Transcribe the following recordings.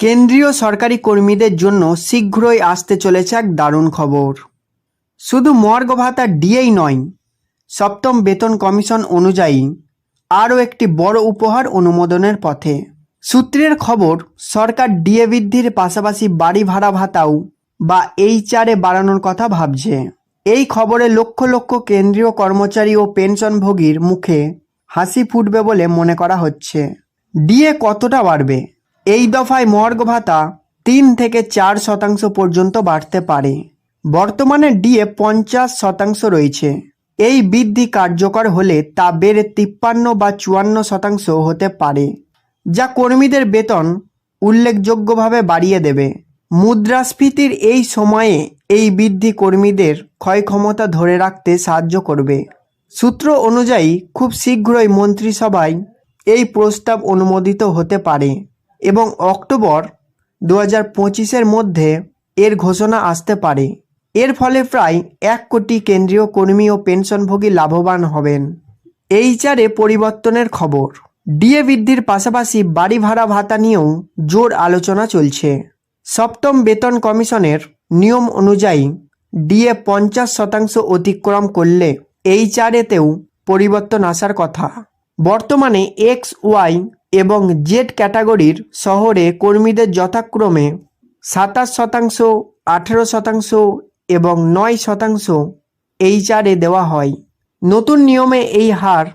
কেন্দ্রীয় সরকারি কর্মীদের জন্য শীঘ্রই আসতে চলেছে এক দারুণ খবর। শুধু মর্গ ভাতা ডিএই নয়, সপ্তম বেতন কমিশন অনুযায়ী আরও একটি বড় উপহার অনুমোদনের পথে। সূত্রের খবর, সরকার ডিএ বৃদ্ধির পাশাপাশি বাড়ি ভাড়া ভাতাও বা এইচআরে বাড়ানোর কথা ভাবছে। এই খবরে লক্ষ লক্ষ কেন্দ্রীয় কর্মচারী ও পেনশনভোগীর মুখে হাসি ফুটবে বলে মনে করা হচ্ছে। ডিএ কতটা বাড়বে? এই দফায় মর্গ ভাতা তিন থেকে চার শতাংশ পর্যন্ত বাড়তে পারে। বর্তমানে ডিএ পঞ্চাশ শতাংশ রয়েছে। এই বৃদ্ধি কার্যকর হলে তা বেড়ে তিপ্পান্ন বা চুয়ান্ন শতাংশ হতে পারে, যা কর্মীদের বেতন উল্লেখযোগ্যভাবে বাড়িয়ে দেবে। মুদ্রাস্ফীতির এই সময়ে এই বৃদ্ধি কর্মীদের ক্ষয় ক্ষমতা ধরে রাখতে সাহায্য করবে। সূত্র অনুযায়ী, খুব শীঘ্রই মন্ত্রিসভায় এই প্রস্তাব অনুমোদিত হতে পারে। এবং অক্টোবর দু হাজার পঁচিশের মধ্যে এর ঘোষণা আসতে পারে। এর ফলে প্রায় এক কোটি কেন্দ্রীয় কর্মী ও পেনশনভোগী লাভবান হবেন। এইচআরে পরিবর্তনের খবর। ডিএ বৃদ্ধির পাশাপাশি বাড়ি ভাড়া ভাতা নিয়েও জোর আলোচনা চলছে। সপ্তম বেতন কমিশনের নিয়ম অনুযায়ী ডিএ পঞ্চাশ শতাংশ অতিক্রম করলে এইচআরএতেও পরিবর্তন আসার কথা। বর্তমানে এক্স ওয়াই এবং জেড ক্যাটাগরির শহরে কর্মীদের যথাক্রমে সাতাশ শতাংশ, আঠেরো শতাংশ এবং নয় শতাংশ এইচআরএ দেওয়া হয়। নতুন নিয়মে এই হার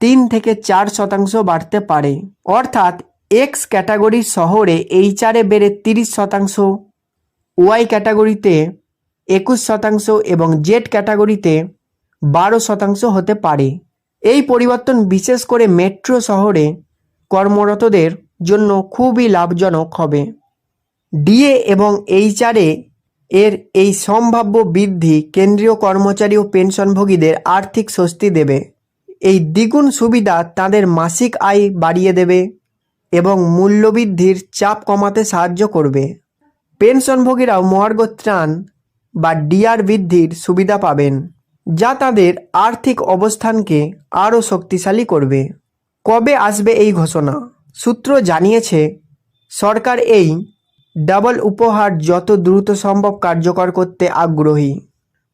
তিন থেকে চার শতাংশ বাড়তে পারে। অর্থাৎ এক্স ক্যাটাগরির শহরে এইচআরএ বেড়ে তিরিশ শতাংশ, ওয়াই ক্যাটাগরিতে একুশ শতাংশ এবং জেড ক্যাটাগরিতে বারো শতাংশ হতে পারে। এই পরিবর্তন বিশেষ করে মেট্রো শহরে কর্মরতদের জন্য খুবই লাভজনক হবে। ডিএ এবং এইচআরএ এর এই সম্ভাব্য বৃদ্ধি কেন্দ্রীয় কর্মচারী ও পেনশনভোগীদের আর্থিক স্বস্তি দেবে। এই দ্বিগুণ সুবিধা তাদের মাসিক আয় বাড়িয়ে দেবে এবং মূল্যবৃদ্ধির চাপ কমাতে সাহায্য করবে। পেনশনভোগীরাও মহার্ঘ ত্রাণ বা ডিআর বৃদ্ধির সুবিধা পাবেন, যা তাদের আর্থিক অবস্থানকে আরও শক্তিশালী করবে। কবে আসবে এই ঘোষণা? সূত্র জানিয়েছে, সরকার এই ডাবল উপহার যত দ্রুত সম্ভব কার্যকর করতে আগ্রহী।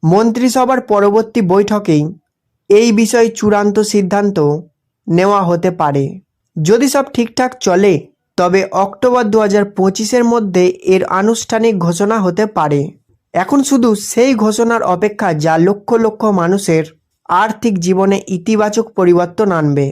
মন্ত্রিসভার পরবর্তী বৈঠকেই এই বিষয়ে চূড়ান্ত সিদ্ধান্ত নেওয়া হতে পারে। যদি সব ঠিকঠাক চলে, তবে অক্টোবর দু হাজার পঁচিশের মধ্যে এর আনুষ্ঠানিক ঘোষণা হতে পারে। এখন শুধু সেই ঘোষণার অপেক্ষা যা লক্ষ লক্ষ মানুষের আর্থিক জীবনে ইতিবাচক পরিবর্তন আনবে।